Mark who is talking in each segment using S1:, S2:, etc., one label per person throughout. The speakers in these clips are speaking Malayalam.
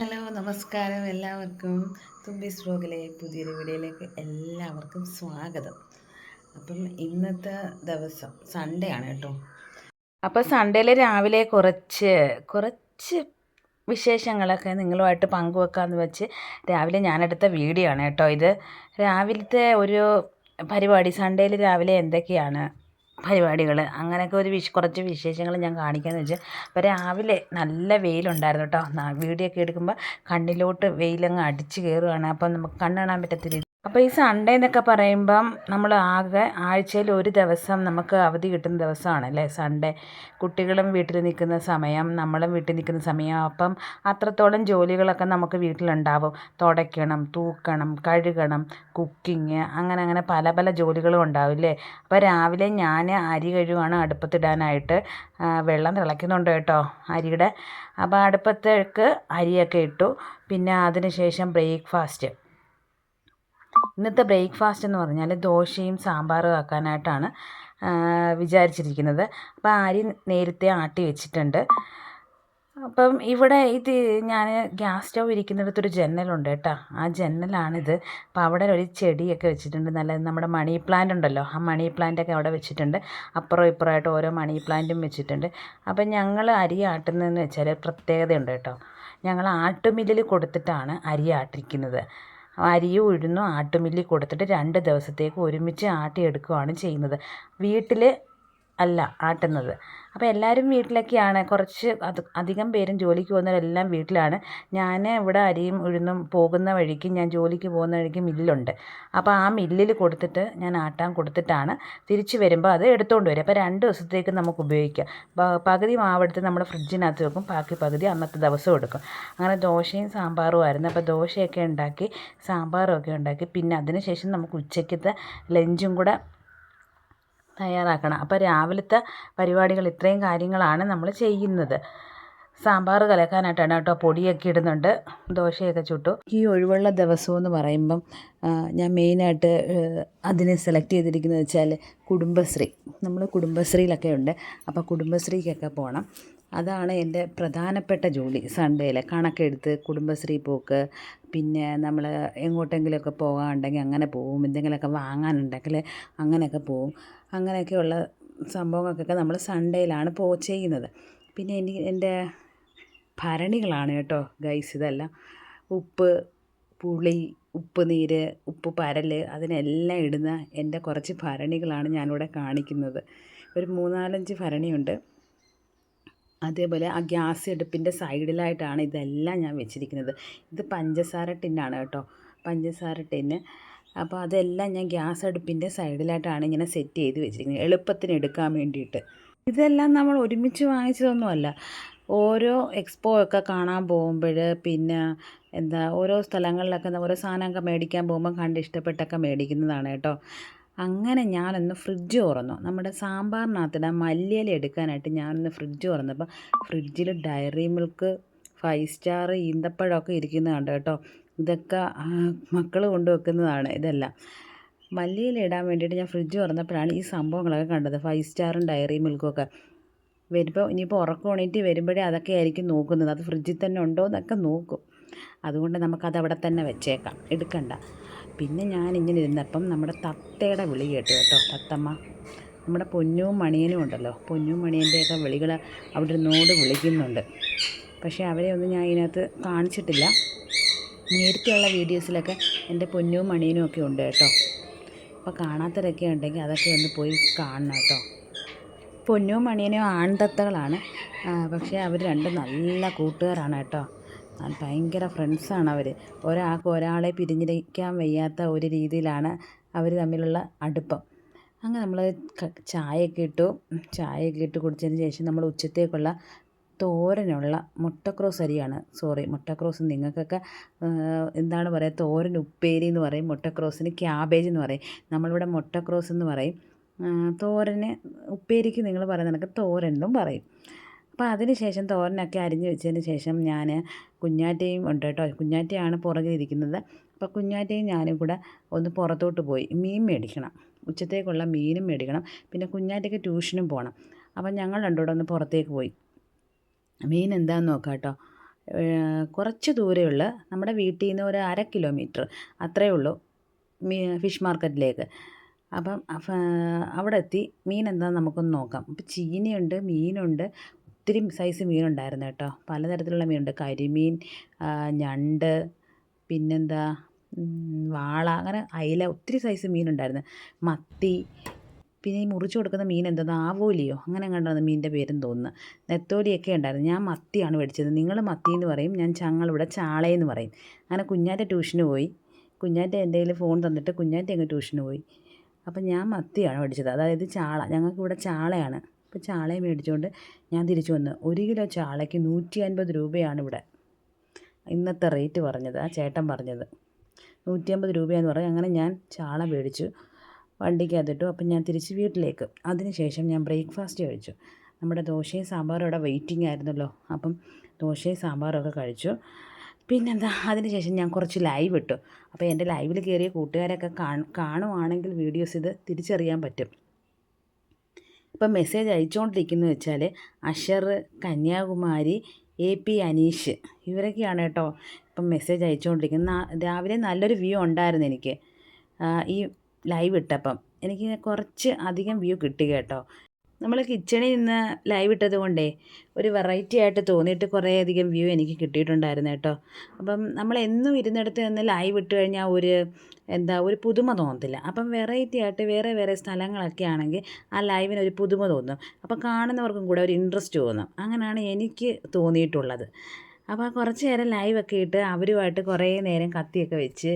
S1: ഹലോ നമസ്കാരം എല്ലാവർക്കും. തുമ്പീസ് വ്ലോഗിലെ പുതിയൊരു വീഡിയോയിലേക്ക് എല്ലാവർക്കും സ്വാഗതം. അപ്പം ഇന്നത്തെ ദിവസം സൺഡേ ആണ് കേട്ടോ. അപ്പോൾ സൺഡേയിൽ രാവിലെ കുറച്ച് കുറച്ച് വിശേഷങ്ങളൊക്കെ നിങ്ങളുമായിട്ട് പങ്കുവെക്കാമെന്ന് വെച്ച് രാവിലെ ഞാനെടുത്ത വീഡിയോ ആണ് കേട്ടോ ഇത്. രാവിലത്തെ ഒരു പരിപാടി സൺഡേയിൽ രാവിലെ എന്തൊക്കെയാണ്? പരിപാടികൾ അങ്ങനെയൊക്കെ ഒരു വിശ് കുറച്ച് വിശേഷങ്ങൾ ഞാൻ കാണിക്കാമെന്ന് വെച്ചാൽ അപ്പോൾ രാവിലെ നല്ല വെയിലുണ്ടായിരുന്നു കേട്ടോ വീഡിയോ ഒക്കെ എടുക്കുമ്പോൾ കണ്ണിലോട്ട് വെയിലങ്ങ് അടിച്ച് കയറുകയാണ് അപ്പം നമുക്ക് കണ്ണ് കാണാൻ പറ്റത്തില്ല. അപ്പോൾ ഈ സൺഡേ എന്നൊക്കെ പറയുമ്പം നമ്മൾ ആകെ ആഴ്ചയിൽ ഒരു ദിവസം നമുക്ക് അവധി കിട്ടുന്ന ദിവസമാണ് അല്ലേ? സൺഡേ കുട്ടികളും വീട്ടിൽ നിൽക്കുന്ന സമയം നമ്മളും വീട്ടിൽ നിൽക്കുന്ന സമയം. അപ്പം അത്രത്തോളം ജോലികളൊക്കെ നമുക്ക് വീട്ടിലുണ്ടാവും. തുടയ്ക്കണം തൂക്കണം കഴുകണം കുക്കിങ് അങ്ങനെ അങ്ങനെ പല പല ജോലികളും ഉണ്ടാവില്ലേ അപ്പോൾ രാവിലെ ഞാൻ അരി കഴുകുകയാണ് അടുപ്പത്തിടാനായിട്ട് വെള്ളം തിളയ്ക്കുന്നുണ്ട് കേട്ടോ അരിയുടെ. അപ്പോൾ അടുപ്പത്തേക്ക് അരിയൊക്കെ ഇട്ടു. പിന്നെ അതിന് ശേഷം ബ്രേക്ക്ഫാസ്റ്റ്. ഇന്നത്തെ ബ്രേക്ക്ഫാസ്റ്റ് എന്ന് പറഞ്ഞാൽ ദോശയും സാമ്പാറും ആക്കാനായിട്ടാണ് വിചാരിച്ചിരിക്കുന്നത്. അപ്പോൾ അരി നേരത്തെ ആട്ടി വെച്ചിട്ടുണ്ട്. അപ്പം ഇവിടെ ഇത് ഞാൻ ഗ്യാസ് സ്റ്റൗ ഇരിക്കുന്നിടത്തൊരു ജനലുണ്ട് കേട്ടോ. ആ ജനലാണിത്. അപ്പോൾ അവിടെ ഒരു ചെടിയൊക്കെ വെച്ചിട്ടുണ്ട്. നല്ല നമ്മുടെ മണി പ്ലാന്റ് ഉണ്ടല്ലോ. ആ മണി പ്ലാന്റൊക്കെ അവിടെ വെച്ചിട്ടുണ്ട്. അപ്പുറം ഇപ്പുറമായിട്ട് ഓരോ മണി പ്ലാന്റും വെച്ചിട്ടുണ്ട്. അപ്പം ഞങ്ങൾ അരി ആട്ടുന്നതെന്ന് വെച്ചാൽ പ്രത്യേകതയുണ്ട് കേട്ടോ. ഞങ്ങൾ ആട്ടുമില്ലിൽ കൊടുത്തിട്ടാണ് അരി ആട്ടിക്കുന്നത് അരിയും ഉഴുന്നും ആട്ടുമില്ലിൽ കൊടുത്തിട്ട് രണ്ട് ദിവസത്തേക്ക് ഒരുമിച്ച് ആട്ടിയെടുക്കുകയാണ് ചെയ്യുന്നത്. വീട്ടിൽ അല്ല ആട്ടുന്നത്. അപ്പോൾ എല്ലാവരും വീട്ടിലൊക്കെയാണ്. കുറച്ച് അത് അധികം പേരും ജോലിക്ക് പോകുന്നവരെല്ലാം വീട്ടിലാണ്. ഞാൻ ഇവിടെ അരിയും ഉഴുന്നും പോകുന്ന വഴിക്ക് ഞാൻ ജോലിക്ക് പോകുന്ന വഴിക്ക് മില്ലുണ്ട്. അപ്പോൾ ആ മില്ലിൽ കൊടുത്തിട്ട് ഞാൻ ആട്ടാൻ കൊടുത്തിട്ടാണ് തിരിച്ച് വരുമ്പോൾ അത് എടുത്തുകൊണ്ട് വരും അപ്പോൾ രണ്ട് ദിവസത്തേക്ക് നമുക്ക് ഉപയോഗിക്കാം. പകുതി മാവെടുത്ത് നമ്മൾ ഫ്രിഡ്ജിനകത്ത് വെക്കും. ബാക്കി പകുതി അന്നത്തെ ദിവസം എടുക്കും. അങ്ങനെ ദോശയും സാമ്പാറും ആയിരുന്നു. അപ്പോൾ ദോശയൊക്കെ ഉണ്ടാക്കി സാമ്പാറും ഒക്കെ ഉണ്ടാക്കി. പിന്നെ അതിന് ശേഷം നമുക്ക് ഉച്ചയ്ക്കത്തെ ലഞ്ചും കൂടെ തയ്യാറാക്കണം. അപ്പോൾ രാവിലത്തെ പരിപാടികൾ ഇത്രയും കാര്യങ്ങളാണ് നമ്മൾ ചെയ്യുന്നത്. സാമ്പാർ കലക്കാനായിട്ടാണ് കേട്ടോ പൊടിയൊക്കെ ഇടുന്നുണ്ട്. ദോശയൊക്കെ ചുട്ടു. ഈ ഒഴിവുള്ള ദിവസം എന്ന് പറയുമ്പം ഞാൻ മെയിനായിട്ട് അതിനെ സെലക്ട് ചെയ്തിരിക്കുന്നത് വെച്ചാൽ കുടുംബശ്രീ. നമ്മൾ കുടുംബശ്രീയിലൊക്കെ ഉണ്ട്. അപ്പോൾ കുടുംബശ്രീക്കൊക്കെ പോകണം അതാണ് എന്റെ പ്രധാനപ്പെട്ട ജോലി സൺഡേയിൽ കണക്കെടുത്ത് കുടുംബശ്രീ പോക്ക് പിന്നെ നമ്മൾ എങ്ങോട്ടെങ്കിലുമൊക്കെ പോകാനുണ്ടെങ്കിൽ അങ്ങനെ പോവും. എന്തെങ്കിലുമൊക്കെ വാങ്ങാനുണ്ടെങ്കിൽ അങ്ങനെയൊക്കെ പോവും. അങ്ങനെയൊക്കെയുള്ള സംഭവങ്ങൾക്കൊക്കെ നമ്മൾ സൺഡേയിലാണ് പോ ചെയ്യുന്നത്. പിന്നെ എനിക്ക് എന്റെ ഭരണികളാണ് കേട്ടോ ഗൈസ് ഇതെല്ലാം. ഉപ്പ് പുളി ഉപ്പ് നീര് ഉപ്പ് പരൽ അതിനെല്ലാം ഇടുന്ന എന്റെ കുറച്ച് ഭരണികളാണ് ഞാനിവിടെ കാണിക്കുന്നത്. ഒരു മൂന്നാലഞ്ച് ഭരണിയുണ്ട്. അതേപോലെ ആ ഗ്യാസ് അടുപ്പിന്റെ സൈഡിലായിട്ടാണ് ഇതെല്ലാം ഞാൻ വെച്ചിരിക്കുന്നത്. ഇത് പഞ്ചസാര ടിന്നാണ് കേട്ടോ. പഞ്ചസാര ടിന്ന്. അപ്പോൾ അതെല്ലാം ഞാൻ ഗ്യാസ് അടുപ്പിന്റെ സൈഡിലായിട്ടാണ് ഇങ്ങനെ സെറ്റ് ചെയ്ത് വെച്ചിരിക്കുന്നത്. എളുപ്പത്തിന് എടുക്കാൻ വേണ്ടിയിട്ട്. ഇതെല്ലാം നമ്മൾ ഒരുമിച്ച് വാങ്ങിച്ചതൊന്നുമല്ല. ഓരോ എക്സ്പോ ഒക്കെ കാണാൻ പോകുമ്പോൾ പിന്നെ എന്താ ഓരോ സ്ഥലങ്ങളിലൊക്കെ ഓരോ സാധനമൊക്കെ മേടിക്കാൻ പോകുമ്പോൾ കണ്ട് ഇഷ്ടപ്പെട്ടൊക്കെ മേടിക്കുന്നതാണ് കേട്ടോ. അങ്ങനെ ഞാനൊന്ന് ഫ്രിഡ്ജ് തുറന്നു. നമ്മുടെ സാമ്പാറിനകത്തിടാൻ മല്ലിയില എടുക്കാനായിട്ട് ഞാനൊന്ന് ഫ്രിഡ്ജ് തുറന്നപ്പോൾ ഫ്രിഡ്ജിൽ ഡയറി മിൽക്ക് ഫൈവ് സ്റ്റാർ ഈന്തപ്പഴമൊക്കെ ഇരിക്കുന്നത് കണ്ടു കേട്ടോ? ഇതൊക്കെ മക്കൾ കൊണ്ടുവെക്കുന്നതാണ് ഇതെല്ലാം. മല്ലിയില ഇടാൻ വേണ്ടിയിട്ട് ഞാൻ ഫ്രിഡ്ജ് തുറന്നപ്പോഴാണ് ഈ സംഭവങ്ങളൊക്കെ കണ്ടത്. ഫൈവ് സ്റ്റാറും ഡയറി മിൽക്കും ഒക്കെ. വരുമ്പോൾ ഇനിയിപ്പോൾ ഉറക്കം വരുമ്പോഴേ അതൊക്കെ ആയിരിക്കും നോക്കുന്നത്. അത് ഫ്രിഡ്ജിൽ തന്നെ ഉണ്ടോ എന്നൊക്കെ നോക്കും. അതുകൊണ്ട് നമുക്കത് അവിടെ തന്നെ വെച്ചേക്കാം. എടുക്കണ്ട. പിന്നെ ഞാൻ ഇങ്ങനെ ഇരുന്നപ്പം നമ്മുടെ തത്തയുടെ വിളി കേട്ടു കേട്ടോ തത്തമ്മ. നമ്മുടെ പൊന്നും മണിയനും ഉണ്ടല്ലോ പൊന്നും മണിയന്റെയൊക്കെ വിളികൾ അവിടെ നിന്നോട് വിളിക്കുന്നുണ്ട്. പക്ഷേ അവരെ ഒന്നും ഞാൻ ഇതിനകത്ത് കാണിച്ചിട്ടില്ല. നേരത്തെയുള്ള വീഡിയോസിലൊക്കെ എന്റെ പൊന്നും മണിയനും ഒക്കെ ഉണ്ട് കേട്ടോ. അപ്പോൾ കാണാത്തവരൊക്കെ ഉണ്ടെങ്കിൽ അതൊക്കെ ഒന്ന് പോയി കാണണം കേട്ടോ. പൊന്നും മണിയനും ആൺതത്തകളാണ്. പക്ഷേ അവർ രണ്ടും നല്ല കൂട്ടുകാരാണ് കേട്ടോ. ഭയങ്കര ഫ്രണ്ട്സാണ് അവർ ഒരാൾക്ക് ഒരാളെ പിരിഞ്ഞിരിക്കാൻ വയ്യാത്ത ഒരു രീതിയിലാണ് അവർ തമ്മിലുള്ള അടുപ്പം. അങ്ങനെ നമ്മൾ ചായയൊക്കെ ഇട്ടു. ചായയൊക്കെ ഇട്ട് കുടിച്ചതിന് ശേഷം നമ്മൾ ഉച്ചത്തേക്കുള്ള തോരനുള്ള മുട്ടക്രോസ് അരിയാണ്. സോറി മുട്ടക്രോസ് നിങ്ങൾക്കൊക്കെ എന്താണ് പറയുക തോരൻ ഉപ്പേരി എന്ന് പറയും മുട്ടക്രോസിന് ക്യാബേജ് എന്ന് പറയും. നമ്മളിവിടെ മുട്ടക്രോസ് എന്ന് പറയും. തോരന് ഉപ്പേരിക്ക് നിങ്ങൾ പറയുന്ന കണക്ക് തോരൻ എന്നും പറയും. അപ്പോൾ അതിന് ശേഷം തോരനൊക്കെ അരിഞ്ഞ് വെച്ചതിന് ശേഷം ഞാൻ കുഞ്ഞാറ്റയും ഉണ്ട് കേട്ടോ. കുഞ്ഞാറ്റയാണ് പുറകിലിരിക്കുന്നത് അപ്പോൾ കുഞ്ഞാറ്റയും ഞാനും കൂടെ ഒന്ന് പുറത്തോട്ട് പോയി മീൻ മേടിക്കണം. ഉച്ചത്തേക്കുള്ള മീനും മേടിക്കണം. പിന്നെ കുഞ്ഞാറ്റയ്ക്ക് ട്യൂഷനും പോകണം അപ്പം ഞങ്ങൾ രണ്ടുകൂടെ ഒന്ന് പുറത്തേക്ക് പോയി. മീൻ എന്താണെന്ന് നോക്കാം കേട്ടോ. കുറച്ച് ദൂരെയുള്ള നമ്മുടെ വീട്ടിൽ നിന്ന് ഒരു അര കിലോമീറ്റർ അത്രയേ ഉള്ളൂ മീ ഫിഷ് മാർക്കറ്റിലേക്ക്. അപ്പം അവിടെ എത്തി മീൻ എന്താണെന്ന് നമുക്കൊന്ന് നോക്കാം. അപ്പം ചീനിയുണ്ട് മീനുണ്ട് ഒത്തിരി സൈസ് മീനുണ്ടായിരുന്നു കേട്ടോ. പലതരത്തിലുള്ള മീനുണ്ട്. കരിമീൻ ഞണ്ട് പിന്നെന്താ വാള അങ്ങനെ അയില ഒത്തിരി സൈസ് മീനുണ്ടായിരുന്നു. മത്തി പിന്നെ ഈ മുറിച്ച് കൊടുക്കുന്ന മീൻ എന്താണ്? ആവോലിയോ? അങ്ങനെ കണ്ടാണ് മീനിന്റെ പേരും തോന്നുന്നു. നെത്തോലിയൊക്കെ ഉണ്ടായിരുന്നു. ഞാൻ മത്തിയാണ് മേടിച്ചത്. നിങ്ങൾ മത്തി എന്ന് പറയും. ഞാൻ ചങ്ങളിവിടെ ചാളയെന്ന് പറയും. അങ്ങനെ കുഞ്ഞാന്റെ ട്യൂഷന് പോയി. കുഞ്ഞാന്റെ എന്തെങ്കിലും ഫോൺ തന്നിട്ട് കുഞ്ഞാന്റെ അങ്ങ് ട്യൂഷന് പോയി. അപ്പം ഞാൻ മത്തിയാണ് മേടിച്ചത്. അതായത് ചാള. ഞങ്ങൾക്ക് ഇവിടെ ചാളയാണ്. അപ്പോൾ ചാളയെ മേടിച്ചുകൊണ്ട് ഞാൻ തിരിച്ചു വന്നു ഒരു കിലോ ചാളയ്ക്ക് നൂറ്റി അൻപത് രൂപയാണ് ഇവിടെ. ഇന്നത്തെ റേറ്റ് പറഞ്ഞത് ആ ചേട്ടൻ പറഞ്ഞത്. നൂറ്റി അൻപത് രൂപയെന്ന് പറയും അങ്ങനെ ഞാൻ ചാള മേടിച്ചു വണ്ടിക്കകത്തിട്ടു അപ്പം ഞാൻ തിരിച്ച് വീട്ടിലേക്ക്. അതിനുശേഷം ഞാൻ ബ്രേക്ക്ഫാസ്റ്റ് കഴിച്ചു. നമ്മുടെ ദോശയും സാമ്പാറും അവിടെ വെയിറ്റിംഗ് ആയിരുന്നല്ലോ. അപ്പം ദോശയും സാമ്പാറും ഒക്കെ കഴിച്ചു. പിന്നെന്താ അതിനുശേഷം ഞാൻ കുറച്ച് ലൈവ് ഇട്ടു. അപ്പോൾ എന്റെ ലൈവിൽ കയറിയ കൂട്ടുകാരൊക്കെ കാണുവാണെങ്കിൽ വീഡിയോസ് ഇത് തിരിച്ചറിയാൻ പറ്റും. ഇപ്പം മെസ്സേജ് അയച്ചുകൊണ്ടിരിക്കുന്നു വെച്ചാൽ അഷർ കന്യാകുമാരി എ പി അനീഷ് ഇവരൊക്കെയാണ് കേട്ടോ ഇപ്പം മെസ്സേജ് അയച്ചുകൊണ്ടിരിക്കുന്നത് രാവിലെ നല്ലൊരു വ്യൂ ഉണ്ടായിരുന്നു എനിക്ക്. ഈ ലൈവ് ഇട്ടപ്പം. എനിക്ക് കുറച്ച് അധികം വ്യൂ കിട്ടി കേട്ടോ. നമ്മൾ കിച്ചണിൽ നിന്ന് ലൈവ് ഇട്ടത് കൊണ്ടേ ഒരു വെറൈറ്റി ആയിട്ട് തോന്നിയിട്ട് കുറേയധികം വ്യൂ എനിക്ക് കിട്ടിയിട്ടുണ്ടായിരുന്നു കേട്ടോ. അപ്പം നമ്മൾ എന്നും ഇരുന്നിടത്ത് നിന്ന് ലൈവ് ഇട്ട് കഴിഞ്ഞാൽ ഒരു എന്താ ഒരു പുതുമ തോന്നത്തില്ല. അപ്പം വെറൈറ്റി ആയിട്ട് വേറെ വേറെ സ്ഥലങ്ങളൊക്കെ ആണെങ്കിൽ ആ ലൈവിന് ഒരു പുതുമ തോന്നും. അപ്പം കാണുന്നവർക്കും കൂടെ ഒരു ഇൻട്രസ്റ്റ് തോന്നും. അങ്ങനെയാണ് എനിക്ക് തോന്നിയിട്ടുള്ളത്. അപ്പോൾ കുറച്ച് നേരം ലൈവൊക്കെ ഇട്ട് അവരുമായിട്ട് കുറേ നേരം കത്തിയൊക്കെ വെച്ച്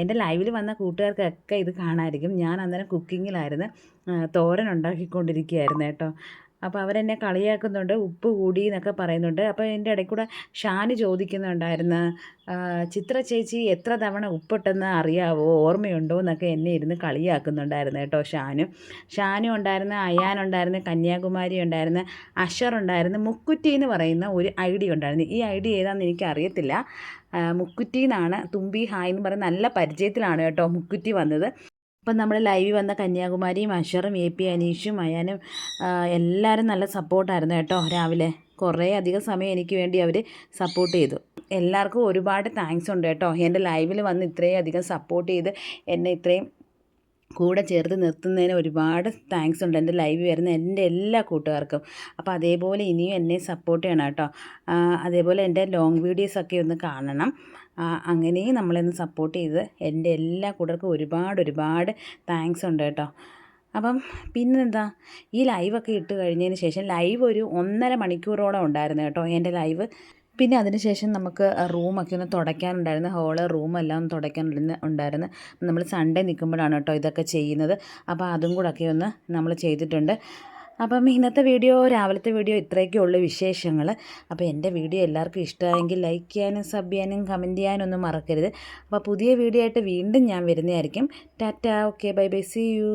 S1: എന്റെ ലൈവിൽ വന്ന കൂട്ടുകാർക്കൊക്കെ ഇത് കാണാമായിരിക്കും. ഞാൻ അന്നേരം കുക്കിങ്ങിലായിരുന്നു തോരൻ ഉണ്ടാക്കിക്കൊണ്ടിരിക്കുകയായിരുന്നു കേട്ടോ. അപ്പോൾ അവരെന്നെ കളിയാക്കുന്നുണ്ട് ഉപ്പ് കൂടി എന്നൊക്കെ പറയുന്നുണ്ട്. അപ്പോൾ എന്റെ ഇടയ്ക്ക് കൂടെ ഷാന് ചോദിക്കുന്നുണ്ടായിരുന്നു ചിത്ര ചേച്ചി എത്ര തവണ ഉപ്പിട്ടെന്ന് അറിയാവോ? ഓർമ്മയുണ്ടോ? എന്നൊക്കെ എന്നെ ഇരുന്ന് കളിയാക്കുന്നുണ്ടായിരുന്നു കേട്ടോ ഷാനു. ഷാനു ഉണ്ടായിരുന്നു അയാനുണ്ടായിരുന്നു കന്യാകുമാരി ഉണ്ടായിരുന്നു അഷർ ഉണ്ടായിരുന്നു മുക്കുറ്റി എന്ന് പറയുന്ന ഒരു ഐ ഡി ഉണ്ടായിരുന്നു. ഈ ഐ ഡി ഏതാണെന്ന് എനിക്ക് അറിയത്തില്ല. ആ, മുക്കുറ്റി എന്നാണ് തുമ്പി ഹായ് എന്ന് പറയുന്ന നല്ല പരിചയത്തിലാണ് കേട്ടോ മുക്കുറ്റി വന്നത്. അപ്പം നമ്മൾ ലൈവിൽ വന്ന കന്യാകുമാരിയും അഷറും എ പി അനീഷും അയാനും എല്ലാവരും നല്ല സപ്പോർട്ടായിരുന്നു കേട്ടോ രാവിലെ. കുറേ അധികം സമയം എനിക്ക് വേണ്ടി അവർ സപ്പോർട്ട് ചെയ്തു. എല്ലാവർക്കും ഒരുപാട് താങ്ക്സ് ഉണ്ട് കേട്ടോ. എന്റെ ലൈവിൽ വന്ന് ഇത്രയും അധികം സപ്പോർട്ട് ചെയ്ത് എന്നെ ഇത്രയും കൂടെ ചേർത്ത് നിർത്തുന്നതിന് ഒരുപാട് താങ്ക്സ് ഉണ്ട്. എന്റെ ലൈവ് വരുന്ന എന്റെ എല്ലാ കൂട്ടുകാർക്കും. അപ്പോൾ അതേപോലെ ഇനിയും എന്നെ സപ്പോർട്ട് ചെയ്യണം കേട്ടോ. അതേപോലെ എന്റെ ലോങ് വീഡിയോസൊക്കെ ഒന്ന് കാണണം. ആ, അങ്ങനെയും നമ്മളെന്ന് സപ്പോർട്ട് ചെയ്ത് എന്റെ എല്ലാ കൂട്ടർക്കും ഒരുപാട് ഒരുപാട് താങ്ക്സ് ഉണ്ട് കേട്ടോ. അപ്പം പിന്നെന്താ ഈ ലൈവൊക്കെ ഇട്ട് കഴിഞ്ഞതിന് ശേഷം ലൈവ് ഒരു ഒന്നര മണിക്കൂറോളം ഉണ്ടായിരുന്നു കേട്ടോ എന്റെ ലൈവ് പിന്നെ അതിനുശേഷം നമുക്ക് റൂമൊക്കെ ഒന്ന് തുടയ്ക്കാനുണ്ടായിരുന്നു ഹോൾ റൂമെല്ലാം ഒന്ന് തുടയ്ക്കാനുണ്ടായിരുന്നു ഉണ്ടായിരുന്നു. നമ്മൾ സൺഡേ നിൽക്കുമ്പോഴാണ് കേട്ടോ ഇതൊക്കെ ചെയ്യുന്നത്. അപ്പോൾ അതും കൂടെ ഒക്കെ ഒന്ന് നമ്മൾ ചെയ്തിട്ടുണ്ട്. അപ്പം ഇന്നത്തെ വീഡിയോ രാവിലത്തെ വീഡിയോ ഇത്രയൊക്കെ ഉള്ളു വിശേഷങ്ങൾ അപ്പോൾ എന്റെ വീഡിയോ എല്ലാവർക്കും ഇഷ്ടമായെങ്കിൽ ലൈക്ക് ചെയ്യാനും സബ് ചെയ്യാനും കമന്റ് ചെയ്യാനും ഒന്നും മറക്കരുത്. അപ്പോൾ പുതിയ വീഡിയോ ആയിട്ട് വീണ്ടും ഞാൻ വരുന്നതായിരിക്കും. Tata okay bye bye see you